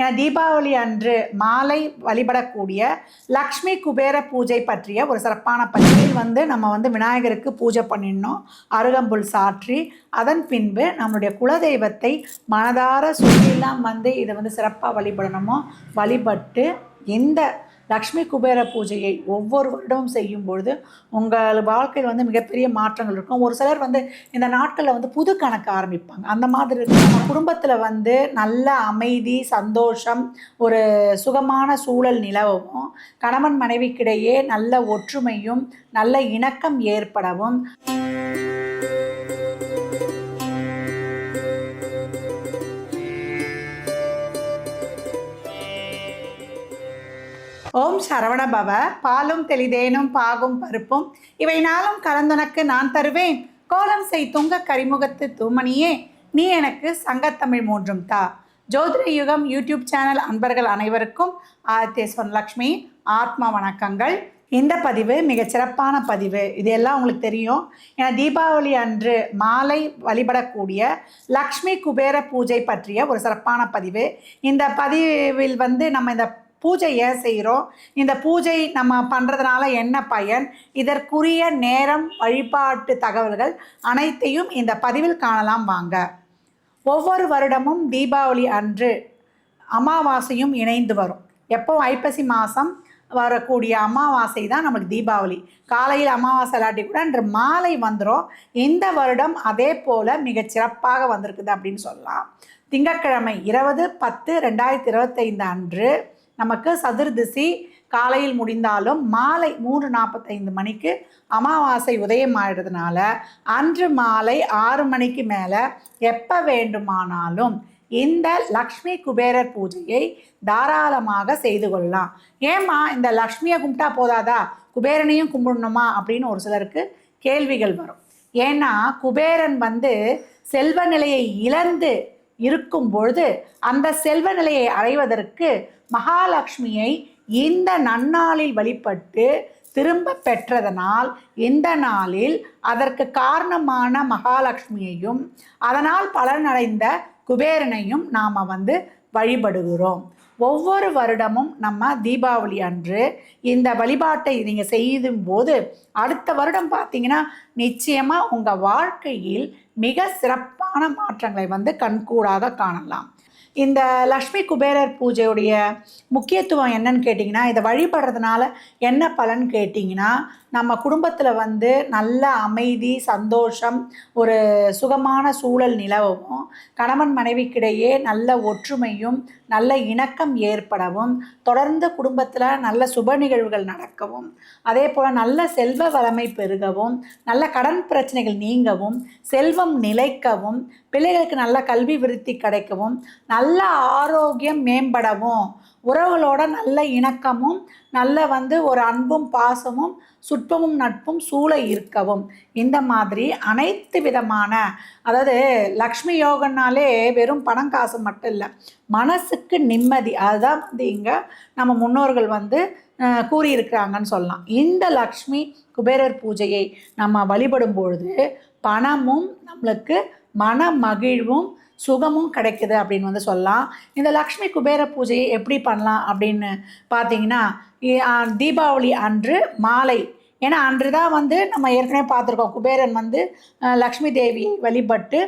ஏன்னா தீபாவளி அன்று மாலை வழிபடக்கூடிய லக்ஷ்மி குபேர பூஜை பற்றிய ஒரு சிறப்பான பதிவில் வந்து நம்ம வந்து விநாயகருக்கு பூஜை பண்ணிடணும் அருகம்புல் சாற்றி. அதன் பின்பு நம்மளுடைய குலதெய்வத்தை மனதார சொல்லிலாம் வந்து இதை வந்து சிறப்பாக வழிபடணுமோ? வழிபட்டு எந்த லக்ஷ்மி குபேர பூஜையை ஒவ்வொரு வருடமும் செய்யும் பொழுது உங்கள் வாழ்க்கையில் வந்து மிகப்பெரிய மாற்றங்கள் இருக்கும். ஒரு சிலர் வந்து இந்த நாட்களில் வந்து புது கணக்கு ஆரம்பிப்பாங்க. அந்த மாதிரி நம்ம குடும்பத்தில் வந்து நல்ல அமைதி சந்தோஷம் ஒரு சுகமான சூழல் நிலவவும் கணவன் மனைவிக்கிடையே நல்ல ஒற்றுமையும் நல்ல இணக்கம் ஏற்படவும். ஓம் சரவண பவ. பாலும் தெளிதேனும் பாகும் பருப்பும். இவை நாளும் கலந்துனக்கு நான் தருவேன். கோலம் செய் துங்க கரிமுகத்து தூமணியே. நீ எனக்கு சங்கத்தமிழ் மூன்றும் தா. ஜோதிட யுகம் யூடியூப் சேனல் அன்பர்கள் அனைவருக்கும் ஆதித்ய லக்ஷ்மி ஆத்மா வணக்கங்கள். இந்த பதிவு மிகச்சிறப்பான பதிவு. இது எல்லாம் உங்களுக்கு தெரியும். ஏன்னா தீபாவளி அன்று மாலை வழிபடக்கூடிய லக்ஷ்மி குபேர பூஜை பற்றிய ஒரு சிறப்பான பதிவு. இந்த பதிவில் வந்து நம்ம இந்த பூஜை ஏன் செய்கிறோம் இந்த பூஜை நம்ம பண்ணுறதுனால என்ன பயன்? இதற்குரிய நேரம் வழிபாட்டு தகவல்கள் அனைத்தையும் இந்த பதிவில் காணலாம் வாங்க. ஒவ்வொரு வருடமும் தீபாவளி அன்று அமாவாசையும் இணைந்து வரும். எப்போ? ஐப்பசி மாதம் வரக்கூடிய அமாவாசை தான் நமக்கு தீபாவளி. காலையில் அமாவாசை இல்லாட்டி கூட அன்று மாலை வந்துடும் இந்த வருடம் அதே போல் மிகச் சிறப்பாக வந்திருக்குது அப்படின்னு சொல்லலாம். திங்கட்கிழமை இருபது பத்து ரெண்டாயிரத்தி இருபத்தைந்து அன்று நமக்கு சதுர்திசி காலையில் முடிந்தாலும் மாலை மூன்று நாற்பத்தைந்து மணிக்கு அமாவாசை உதயம் ஆயிடுறதுனால அன்று மாலை ஆறு மணிக்கு மேலே எப்போ வேண்டுமானாலும் இந்த லக்ஷ்மி குபேரர் பூஜையை தாராளமாக செய்து கொள்ளலாம். ஏம்மா இந்த லக்ஷ்மியை கும்பிட்டா போதாதா? குபேரனையும் கும்பிடணுமா? அப்படின்னு ஒரு சிலருக்கு கேள்விகள் வரும். ஏன்னா குபேரன் வந்து செல்வ நிலையை இழந்து இருக்கும் பொழுது அந்த செல்வ நிலையை அடைவதற்கு மகாலட்சுமியை இந்த நன்னாளில் வழிபட்டு திரும்ப பெற்றதனால் இந்த நாளில் அதற்கு காரணமான மகாலட்சுமியையும் அதனால் பலனடைந்த குபேரனையும் நாம் வந்து வழிபடுகிறோம். ஒவ்வொரு வருடமும் நம்ம தீபாவளி அன்று இந்த வழிபாட்டை நீங்கள் செய்யும் போது அடுத்த வருடம் பார்த்தீங்கன்னா நிச்சயமாக உங்கள் வாழ்க்கையில் மிக ஆன மாற்றங்களை வந்து கண்கூடாக காணலாம். இந்த லக்ஷ்மி குபேரர் பூஜையுடைய முக்கியத்துவம் என்னன்னு கேட்டிங்கன்னா இதை வழிபடுறதுனால என்ன பலன் கேட்டிங்கன்னா நம்ம குடும்பத்தில் வந்து நல்ல அமைதி சந்தோஷம் ஒரு சுகமான சூழல் நிலவவும் கணவன் மனைவிக்கிடையே நல்ல ஒற்றுமையும் நல்ல இணக்கம் ஏற்படவும் தொடர்ந்து குடும்பத்தில் நல்ல சுப நிகழ்வுகள் நடக்கவும் அதே போல் நல்ல செல்வ வளமை பெருகவும் நல்ல கடன் பிரச்சனைகள் நீங்கவும் செல்வம் நிலைக்கவும் பிள்ளைகளுக்கு நல்ல கல்வி விருத்தி கிடைக்கவும் நல்ல ஆரோக்கியம் மேம்படவும் உறவுகளோட நல்ல இணக்கமும் நல்ல வந்து ஒரு அன்பும் பாசமும் சுட்பமும் நட்பும் சூழ இருக்கவும். இந்த மாதிரி அனைத்து விதமான அதாவது லக்ஷ்மி யோகன்னாலே வெறும் பணம் காசு மட்டும் இல்லை மனசுக்கு நிம்மதி. அதுதான் வந்து இங்கே நம்ம முன்னோர்கள் வந்து கூறியிருக்கிறாங்கன்னு சொல்லலாம். இந்த லக்ஷ்மி குபேரர் பூஜையை நம்ம வழிபடும் பொழுது பணமும் நம்மளுக்கு மன மகிழ்வும் சுகமும் கிடைக்குது அப்படின்னு வந்து சொல்லலாம். இந்த லக்ஷ்மி குபேர பூஜையை எப்படி பண்ணலாம் அப்படின்னு பார்த்தீங்கன்னா தீபாவளி அன்று மாலை. ஏன்னா அன்று தான் வந்து நம்ம ஏற்கனவே பார்த்துருக்கோம் குபேரன் வந்து லக்ஷ்மி தேவியை வழிபட்டு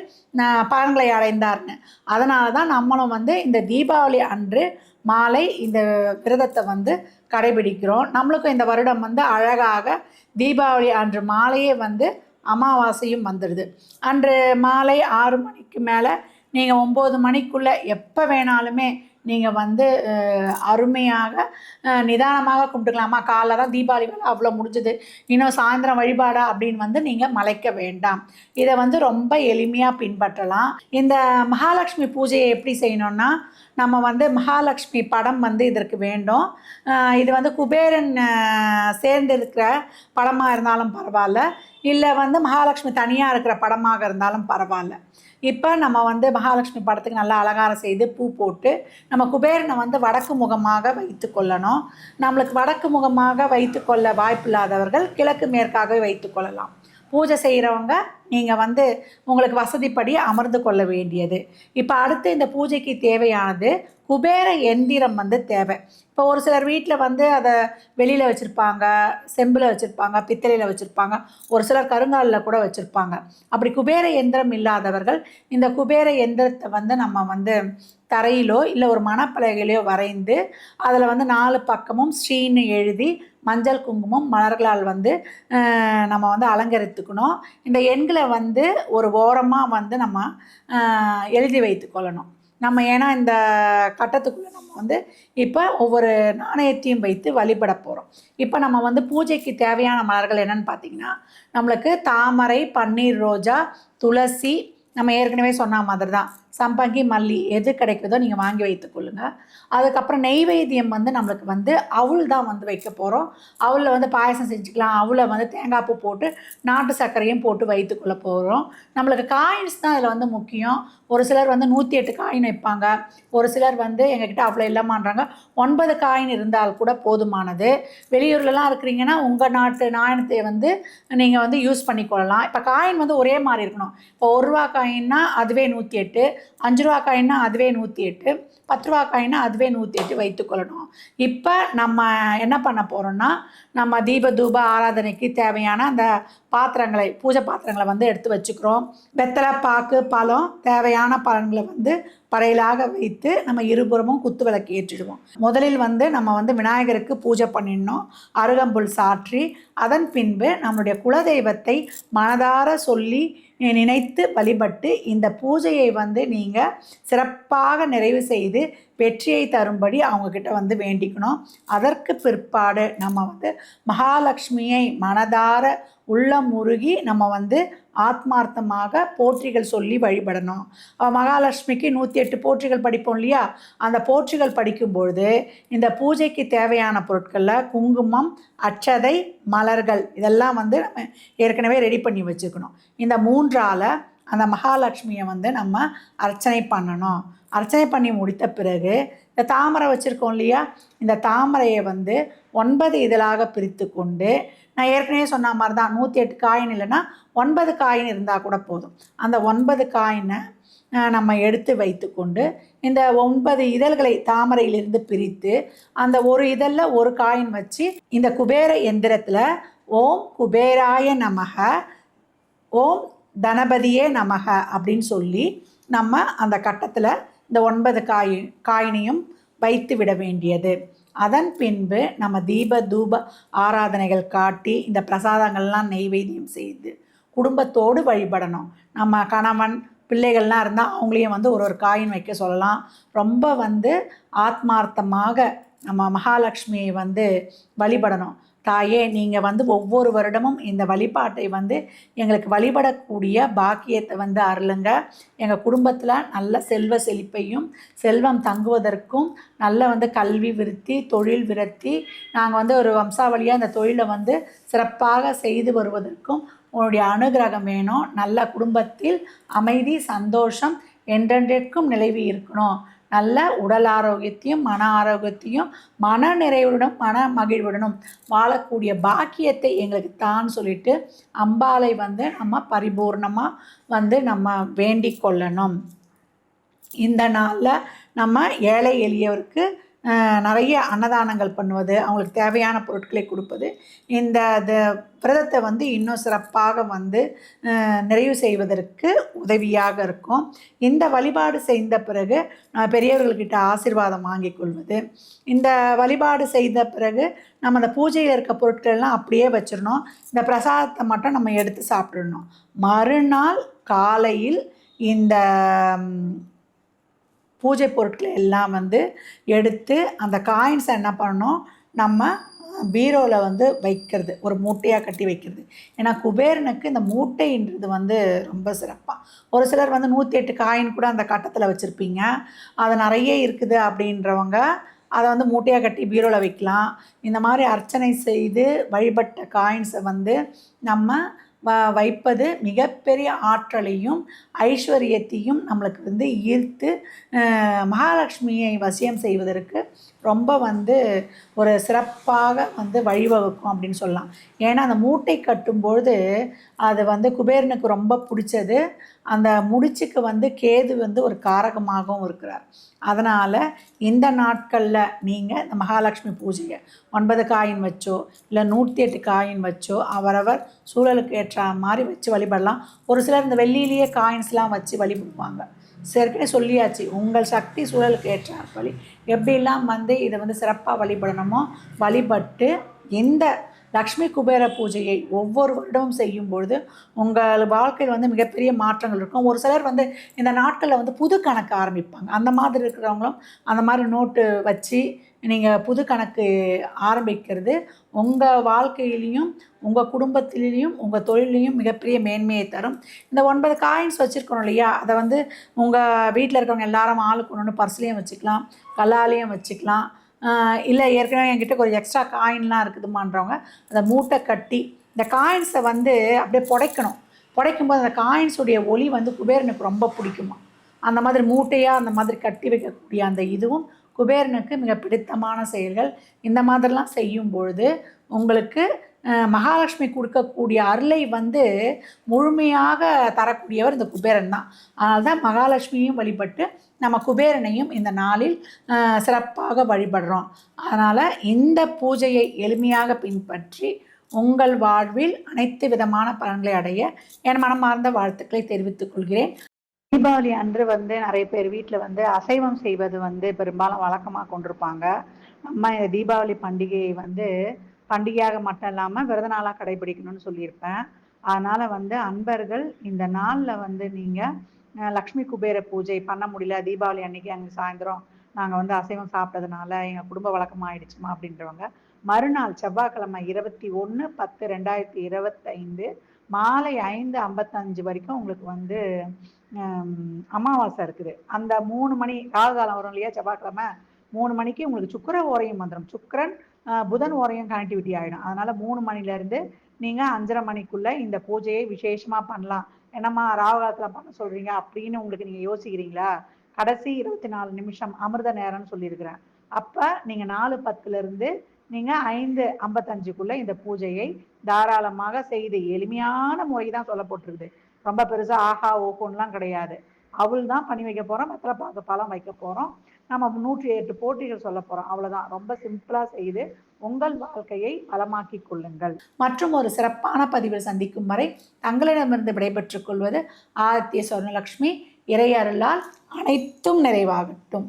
பலன்களை அடைந்தார்னு. அதனால தான் நம்மளும் வந்து இந்த தீபாவளி அன்று மாலை இந்த விரதத்தை வந்து கடைபிடிக்கிறோம். நம்மளுக்கும் இந்த வருடம் வந்து அழகாக தீபாவளி அன்று மாலையே வந்து அமாவாசையும் வந்துடுது அன்று மாலை ஆறு மணிக்கு மேலே நீங்கள் ஒம்பது மணிக்குள்ளே எப்போ வேணாலுமே நீங்கள் வந்து அருமையாக நிதானமாக கும்பிட்டுக்கலாமா? காலைல தான் தீபாவளி வேலை அவ்வளோ முடிஞ்சது. இன்னும் சாயந்தரம் வழிபாடா அப்படின்னு வந்து நீங்கள் மலைக்க வேண்டாம். இதை வந்து ரொம்ப எளிமையாக பின்பற்றலாம். இந்த மகாலட்சுமி பூஜையை எப்படி செய்யணும்னா நம்ம வந்து மகாலட்சுமி படம் வந்து இதற்கு வேண்டும். இது வந்து குபேரன் சேர்ந்து இருக்கிற படமாக இருந்தாலும் பரவாயில்ல. இல்லை வந்து மகாலட்சுமி தனியாக இருக்கிற படமாக இருந்தாலும் பரவாயில்ல. இப்போ நம்ம வந்து மகாலட்சுமி படத்துக்கு நல்லா அலங்காரம் செய்து பூ போட்டு நம்ம குபேரனை வந்து வடக்கு முகமாக வைத்து கொள்ளணும். நம்மளுக்கு வடக்கு முகமாக வைத்து கொள்ள வாய்ப்பில்லாதவர்கள் கிழக்கு மேற்காகவே வைத்து கொள்ளலாம். பூஜை செய்கிறவங்க நீங்கள் வந்து உங்களுக்கு வசதிப்படி அமர்ந்து கொள்ள வேண்டியது. இப்போ அடுத்து இந்த பூஜைக்கு தேவையானது குபேர எந்திரம் வந்து தேவை. இப்போ ஒரு சிலர் வீட்டில் வந்து அதை வெளியில் வச்சுருப்பாங்க செம்பில் வச்சுருப்பாங்க பித்தளையில் வச்சுருப்பாங்க. ஒரு சிலர் கருங்காலில் கூட வச்சுருப்பாங்க. அப்படி குபேர எந்திரம் இல்லாதவர்கள் இந்த குபேர எந்திரத்தை வந்து நம்ம வந்து தரையிலோ இல்லை ஒரு மணப்பலகையிலையோ வரைந்து அதில் வந்து நாலு பக்கமும் ஸ்ரீன்னு எழுதி மஞ்சள் குங்குமம் மலர்களால் வந்து நம்ம வந்து அலங்கரித்துக்கணும். இந்த எண்களை வந்து ஒரு ஓரமாக வந்து நம்ம எழுதி வைத்து கொள்ளணும். நம்ம ஏன்னா இந்த கட்டத்துக்குள்ளே நம்ம வந்து இப்போ ஒவ்வொரு நாணயத்தையும் வைத்து வழிபட போகிறோம் இப்போ நம்ம வந்து பூஜைக்கு தேவையான மலர்கள் என்னென்னு பார்த்தீங்கன்னா நம்மளுக்கு தாமரை பன்னீர் ரோஜா துளசி நம்ம ஏற்கனவே சொன்ன மாதிரி தான் சம்பங்கி மல்லி எது கிடைக்குதோ நீங்கள் வாங்கி வைத்துக்கொள்ளுங்க அதுக்கப்புறம் நெய்வேத்தியம் வந்து நம்மளுக்கு வந்து அவுள் தான் வந்து வைக்க போகிறோம் அவளில் வந்து பாயசம் செஞ்சுக்கலாம். அவளை வந்து தேங்காய் பூ போட்டு நாட்டு சர்க்கரையும் போட்டு வைத்துக்கொள்ள போகிறோம் நம்மளுக்கு காயின்ஸ் தான் இதில் வந்து முக்கியம். ஒரு சிலர் வந்து நூற்றி எட்டு காயின் வைப்பாங்க. ஒரு சிலர் வந்து எங்ககிட்ட அவ்வளோ இல்லாமன்றாங்க ஒன்பது காயின் இருந்தால் கூட போதுமானது. வெளியூர்லலாம் இருக்கிறீங்கன்னா உங்கள் நாட்டு நாணயத்தை வந்து நீங்கள் வந்து யூஸ் பண்ணிக்கொள்ளலாம் இப்போ காயின் வந்து ஒரே மாதிரி இருக்கணும். இப்போ ஒரு ரூபா காயின்னா அதுவே நூற்றி எட்டு. அஞ்சு ரூபா காயின்னா அதுவே நூற்றி எட்டு பத்து ரூபா காயின்னா அதுவே நூற்றி எட்டு வைத்துக்கொள்ளணும் இப்போ நம்ம என்ன பண்ண போகிறோம்னா நம்ம தீப தூப ஆராதனைக்கு தேவையான அந்த பாத்திரங்களை பூஜை பாத்திரங்களை வந்து எடுத்து வச்சுக்கிறோம். வெத்தலை பாக்கு பழம் தேவையான பழங்களை வந்து பறையிலாக வைத்து நம்ம இருபுறமும் குத்து விளக்கு ஏற்றிடுவோம். முதலில் வந்து நம்ம வந்து விநாயகருக்கு பூஜை பண்ணிடணும். அருகம்புல் சாற்றி அதன் பின்பு நம்மளுடைய குலதெய்வத்தை மனதார சொல்லி நினைத்து வழிபட்டு இந்த பூஜையை வந்து நீங்கள் சிறப்பாக நிறைவு செய்து வெற்றியை தரும்படி அவங்கக்கிட்ட வந்து வேண்டிக்கணும். அதற்கு பிற்பாடு நம்ம வந்து மகாலட்சுமியை மனதார உள்ளம் முருகி நம்ம வந்து ஆத்மார்த்தமாக போற்றிகள் சொல்லி வழிபடணும். மகாலட்சுமிக்கு நூற்றி எட்டு போற்றிகள் படிப்போம் இல்லையா? அந்த போற்றிகள் படிக்கும்பொழுது இந்த பூஜைக்கு தேவையான பொருட்களில் குங்குமம் அச்சதை மலர்கள் இதெல்லாம் வந்து நம்ம ஏற்கனவே ரெடி பண்ணி வச்சுக்கணும் இந்த மூன்றால் அந்த மகாலட்சுமியை வந்து நம்ம அர்ச்சனை பண்ணணும். அர்ச்சனை பண்ணி முடித்த பிறகு இந்த தாமரை வச்சுருக்கோம் இல்லையா? இந்த தாமரையை வந்து ஒன்பது இதழாக பிரித்து கொண்டு நான் ஏற்கனவே சொன்ன மாதிரி தான் நூற்றி எட்டு காயின் இல்லைன்னா ஒன்பது காயின் இருந்தால் கூட போதும். அந்த ஒன்பது காயினை நம்ம எடுத்து வைத்துக்கொண்டு இந்த ஒன்பது இதழ்களை தாமரையிலிருந்து பிரித்து அந்த ஒரு இதழில் ஒரு காயின் வச்சு இந்த குபேர எந்திரத்தில் ஓம் குபேராய நமக ஓம் தனபதியே நமக அப்படின்னு சொல்லி நம்ம அந்த கட்டத்தில் இந்த ஒன்பது காய் காயினையும் வைத்து விட வேண்டியது. அதன் பின்பு நம்ம தீப தூப ஆராதனைகள் காட்டி இந்த பிரசாதங்கள்லாம் நெய்வேத்தியம் செய்து குடும்பத்தோடு வழிபடணும். நம்ம கணவன் பிள்ளைகள்லாம் இருந்தால் அவங்களையும் வந்து ஒரு ஒரு காயின் வைக்க சொல்லலாம். ரொம்ப வந்து ஆத்மார்த்தமாக நம்ம மகாலட்சுமியை வந்து வழிபடணும். தாயே நீங்கள் வந்து ஒவ்வொரு வருடமும் இந்த வழிபாட்டை வந்து எங்களுக்கு வழிபடக்கூடிய பாக்கியத்தை வந்து அருளுங்க. எங்கள் குடும்பத்தில் நல்ல செல்வ செழிப்பையும் செல்வம் தங்குவதற்கும் நல்ல வந்து கல்வி விருத்தி தொழில் விருத்தி நாங்கள் வந்து ஒரு வம்சாவளியாக இந்த தொழிலை வந்து சிறப்பாக செய்து வருவதற்கும் உன்னுடைய அனுகிரகம் வேணும். நல்ல குடும்பத்தில் அமைதி சந்தோஷம் என்றென்றைக்கும் நிலவி இருக்கணும். நல்ல உடல் ஆரோக்கியத்தையும் மன ஆரோக்கியத்தையும் மன நிறைவுடனும் மன மகிழ்வுடனும் வாழக்கூடிய பாக்கியத்தை எங்களுக்கு தான் சொல்லிட்டு அம்பாளை வந்து நம்ம பரிபூர்ணமாக வந்து நம்ம வேண்டிக் கொள்ளணும். இந்த நாளில் நம்ம ஏழை எளியவருக்கு நிறைய அன்னதானங்கள் பண்ணுவது அவங்களுக்கு தேவையான பொருட்களை கொடுப்பது இந்த விரதத்தை வந்து இன்னும் சிறப்பாக வந்து நிறைவு செய்வதற்கு உதவியாக இருக்கும். இந்த வழிபாடு செய்த பிறகு பெரியவர்கள்கிட்ட ஆசீர்வாதம் வாங்கி கொள்வது இந்த வழிபாடு செய்த பிறகு நம்ம அந்த பூஜையில் இருக்க பொருட்கள்லாம் அப்படியே வச்சிடணும். இந்த பிரசாதத்தை மட்டும் நம்ம எடுத்து சாப்பிடணும். மறுநாள் காலையில் இந்த பூஜை பொருட்களை எல்லாம் வந்து எடுத்து அந்த காயின்ஸை என்ன பண்ணணும்? நம்ம பீரோவில் வந்து வைக்கிறது. ஒரு மூட்டையாக கட்டி வைக்கிறது. ஏன்னா குபேரனுக்கு இந்த மூட்டைன்றது வந்து ரொம்ப சிறப்பாக ஒரு சிலர் வந்து நூற்றி எட்டு காயின் கூட அந்த கட்டத்தில் வச்சுருப்பீங்க. அது நிறைய இருக்குது அப்படின்றவங்க அதை வந்து மூட்டையாக கட்டி பீரோவில் வைக்கலாம். இந்த மாதிரி அர்ச்சனை செய்து வழிபட்ட காயின்ஸை வந்து நம்ம வைப்பது மிகப்பெரிய ஆற்றலையும் ஐஸ்வர்யத்தையும் நம்மளுக்கு வந்து ஈர்த்து மகாலட்சுமியை வசியம் செய்வதற்கு ரொம்ப வந்து ஒரு சிறப்பாக வந்து வழிவகுக்கும் அப்படின்னு சொல்லலாம். ஏன்னா அந்த மூட்டை கட்டும்பொழுது அது வந்து குபேரனுக்கு ரொம்ப பிடிச்சது. அந்த முடிச்சுக்கு வந்து கேது வந்து ஒரு காரகமாகவும் இருக்கிறார். அதனால் இந்த நாட்களில் நீங்கள் இந்த மகாலட்சுமி பூஜையை ஒன்பது காயின் வச்சோ இல்லை நூற்றி எட்டு காயின் வச்சோ அவரவர் சூழலுக்கு ஏற்ற மாதிரி வச்சு வழிபடலாம். ஒரு சிலர் இந்த வெள்ளியிலேயே காயின்ஸ்லாம் வச்சு வழிபடுவாங்க. ஏற்கனவே சொல்லியாச்சு. உங்கள் சக்தி சூழலுக்கு ஏற்ற வழி எப்படிலாம் வந்து இதை வந்து சிறப்பாக வழிபடணுமோ வழிபட்டு இந்த லக்ஷ்மி குபேர பூஜையை ஒவ்வொரு வருடமும் செய்யும் பொழுது உங்கள் வாழ்க்கையில் வந்து மிகப்பெரிய மாற்றங்கள் இருக்கும். ஒரு சிலர் வந்து இந்த நாட்களில் வந்து புது கணக்கு ஆரம்பிப்பாங்க. அந்த மாதிரி இருக்கிறவங்களும் அந்த மாதிரி நோட்டு வச்சு நீங்கள் புது கணக்கு ஆரம்பிக்கிறது உங்கள் வாழ்க்கையிலையும் உங்கள் குடும்பத்திலையும் உங்கள் தொழிலையும் மிகப்பெரிய மேன்மையை தரும். இந்த ஒன்பது காயின்ஸ் வச்சுருக்கணும் இல்லையா? அதை வந்து உங்கள் வீட்டில் இருக்கிறவங்க எல்லாரும் ஆளுக்கு ஒன்று பர்ஸ்லேயும் வச்சுக்கலாம் கல்லாலையும் வச்சுக்கலாம். இல்லை ஏற்கனவே என்கிட்ட ஒரு எக்ஸ்ட்ரா காயின்லாம் இருக்குதுமான்றவங்க அந்த மூட்டை கட்டி இந்த காயின்ஸை வந்து அப்படியே புடைக்கணும். புடைக்கும்போது அந்த காயின்ஸுடைய ஒளி வந்து குபேரனுக்கு ரொம்ப பிடிக்குமா? அந்த மாதிரி மூட்டையாக அந்த மாதிரி கட்டி வைக்கக்கூடிய அந்த இதுவும் குபேரனுக்கு மிக பிடித்தமான செயல்கள். இந்த மாதிரிலாம் செய்யும் பொழுது உங்களுக்கு மகாலட்சுமி கொடுக்கக்கூடிய அருளை வந்து முழுமையாக தரக்கூடியவர் இந்த குபேரன் தான். அதனால் தான் மகாலட்சுமியும் வழிபட்டு நம்ம குபேரனையும் இந்த நாளில் சிறப்பாக வழிபடுறோம். அதனால் இந்த பூஜையை எளிமையாக பின்பற்றி உங்கள் வாழ்வில் அனைத்து விதமான பலன்களை அடைய என் மனமார்ந்த வாழ்த்துக்களை தெரிவித்துக் கொள்கிறேன். தீபாவளி அன்று வந்து நிறைய பேர் வீட்டில் வந்து அசைவம் செய்வது வந்து பெரும்பாலும் வழக்கமாக கொண்டிருப்பாங்க. நம்ம இந்த தீபாவளி பண்டிகையை வந்து பண்டிகையாக மட்டும் இல்லாமல் விரத நாளாக கடைபிடிக்கணும்னு சொல்லியிருப்பேன். அதனால் வந்து அன்பர்கள் இந்த நாளில் வந்து நீங்கள் லக்ஷ்மி குபேர பூஜை பண்ண முடியல. தீபாவளி அன்னைக்கு அங்கே சாயந்தரம் நாங்கள் வந்து அசைவம் சாப்பிட்டதுனால எங்கள் குடும்ப வழக்கம் ஆயிடுச்சுமா அப்படின்றவங்க மறுநாள் செவ்வாய்க்கிழமை இருபத்தி ஒன்று பத்து ரெண்டாயிரத்தி இருபத்தைந்து மாலை ஐந்து ஐம்பத்தஞ்சு வரைக்கும் உங்களுக்கு வந்து அமாவாசை இருக்குது. அந்த மூணு மணி ராகு காலம் வரும் இல்லையா செவ்வாய்க்கிழமை? மூணு மணிக்கு உங்களுக்கு சுக்கிர ஓரையும் வந்துடும் சுக்கரன் புதன் ஓரையும் கனெக்டிவிட்டி ஆகிடும் அதனால மூணு மணிலேருந்து நீங்கள் அஞ்சரை மணிக்குள்ள இந்த பூஜையை விசேஷமாக பண்ணலாம். என்னம்மா ராகு காலத்தில் பண்ண சொல்கிறீங்க அப்படின்னு உங்களுக்கு நீங்கள் யோசிக்கிறீங்களா? கடைசி இருபத்தி நாலு நிமிஷம் அமிர்த நேரம்னு சொல்லியிருக்கிறேன். அப்போ நீங்கள் நாலு பத்துலேருந்து நீங்கள் ஐந்து ஐம்பத்தஞ்சுக்குள்ளே இந்த பூஜையை தாராளமாக செய்து எளிமையான முறை தான் சொல்லப்பட்டிருக்குது. ரொம்ப பெருசாக ஆஹா ஓகோன்லாம் கிடையாது. அவள் தான் பண்ணி வைக்க போகிறோம் மற்ற பாக்கு பழம் வைக்க போகிறோம் நம்ம நூற்றி எட்டு போட்டிகள் சொல்ல போகிறோம் அவ்வளோதான் ரொம்ப சிம்பிளாக செய்து உங்கள் வாழ்க்கையை பலமாக்கி கொள்ளுங்கள். மற்றும் ஒரு சிறப்பான பதிவில் சந்திக்கும் வரை தங்களிடமிருந்து விடைபெற்றுக் கொள்வது ஆதித்ய சொர்ணலக்ஷ்மி இறையருளால் அனைத்தும் நிறைவாகட்டும்.